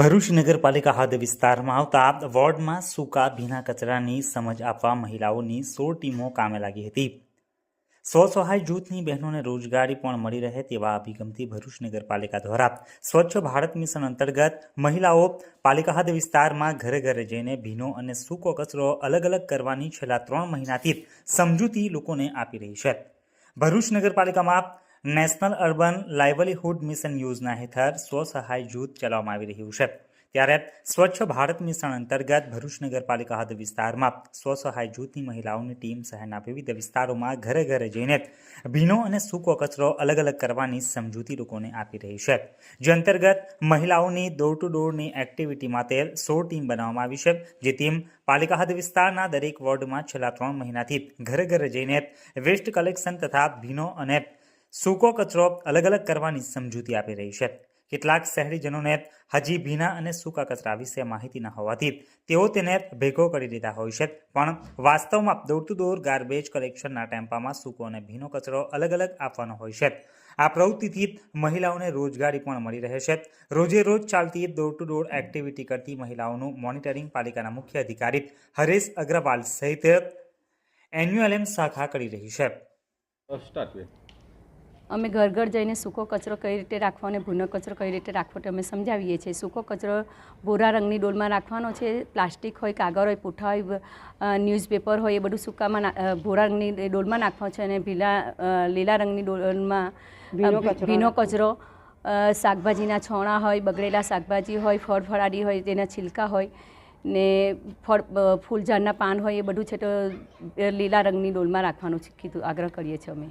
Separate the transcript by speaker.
Speaker 1: ભરૂચ નગરપાલિકા હદ વિસ્તારમાં આવતા વોર્ડમાં સૂકા ભીના કચરાની સમજ આપવા મહિલાઓની સોળ ટીમો કામે લાગી હતી. સ્વસહાય જૂથની બહેનોને રોજગારી પણ મળી રહે તેવા અભિગમથી ભરૂચ નગરપાલિકા દ્વારા સ્વચ્છ ભારત મિશન અંતર્ગત મહિલાઓ પાલિકા હદ વિસ્તારમાં ઘરે ઘરે જઈને ભીનો અને સૂકો કચરો અલગ અલગ કરવાની છેલ્લા ત્રણ મહિનાથી સમજૂતી લોકોને આપી રહી છે. ભરૂચ નગરપાલિકામાં નેશનલ અર્બન લાઇવલીહુડ મિશન યોજના હેઠળ સ્વસહાય જૂથ ચલાવવામાં આવી રહ્યું છે. ત્યારે સ્વચ્છ ભારત મિશન અંતર્ગત ભરૂચ નગરપાલિકા હદ વિસ્તારમાં સ્વસહાય જૂથની મહિલાઓની ટીમ શહેરના વિવિધ વિસ્તારોમાં ઘરે ઘરે જઈને ભીનો અને સૂકો કચરો અલગ અલગ કરવાની સમજૂતી લોકોને આપી રહી છે. જે અંતર્ગત મહિલાઓની ડોર ટુ ડોરની એક્ટિવિટી માટે સો ટીમ બનાવવામાં આવી છે. જે ટીમ પાલિકા હદ વિસ્તારના દરેક વોર્ડમાં છેલ્લા ત્રણ મહિનાથી ઘરે ઘરે જઈને વેસ્ટ કલેક્શન તથા ભીનો અને સૂકો કચરો અલગ અલગ કરવાની સમજૂતી આપી રહી છે. કેટલાક શહેરીજનોને હજી ભીના અને સૂકા કચરા વિશે માહિતી ન હોવાથી તેઓ તેને ભેગો કરી દીધા હોય છે. પણ વાસ્તવમાં દોડતું ડોર ગાર્બેજ કલેક્શનના ટેમ્પામાં સૂકો અને ભીનો કચરો અલગ અલગ આપવાનો હોય છે. આ પ્રવૃત્તિથી મહિલાઓને રોજગારી પણ મળી રહે છે. રોજે રોજ ચાલતી ડોર ટુ ડોર એક્ટિવિટી કરતી મહિલાઓનું મોનિટરિંગ પાલિકાના મુખ્ય અધિકારી હરેશ અગ્રવાલ સહિત એન્યુએલએમ શાખા કરી રહી છે.
Speaker 2: અમે ઘર ઘર જઈને સૂકો કચરો કઈ રીતે રાખવો અને ભૂનો કચરો કઈ રીતે રાખવો તે અમે સમજાવીએ છીએ. સૂકો કચરો ભૂરા રંગની ડોલમાં રાખવાનો છે પ્લાસ્ટિક હોય કાગળ હોય પૂઠા હોય ન્યૂઝપેપર હોય એ બધું સૂકામાં ભૂરા રંગની ડોલમાં નાખવાનો છે અને ભીલા લીલા રંગની ડોલમાં ભીનો કચરો શાકભાજીના છોણા હોય બગડેલા શાકભાજી હોય ફળ ફળાડી હોય તેના છિલકા હોય ને ફળ ફૂલ ઝાડના પાન હોય એ બધું છે તો લીલા રંગની ડોલમાં રાખવાનું છે કીધું આગ્રહ કરીએ છીએ અમે.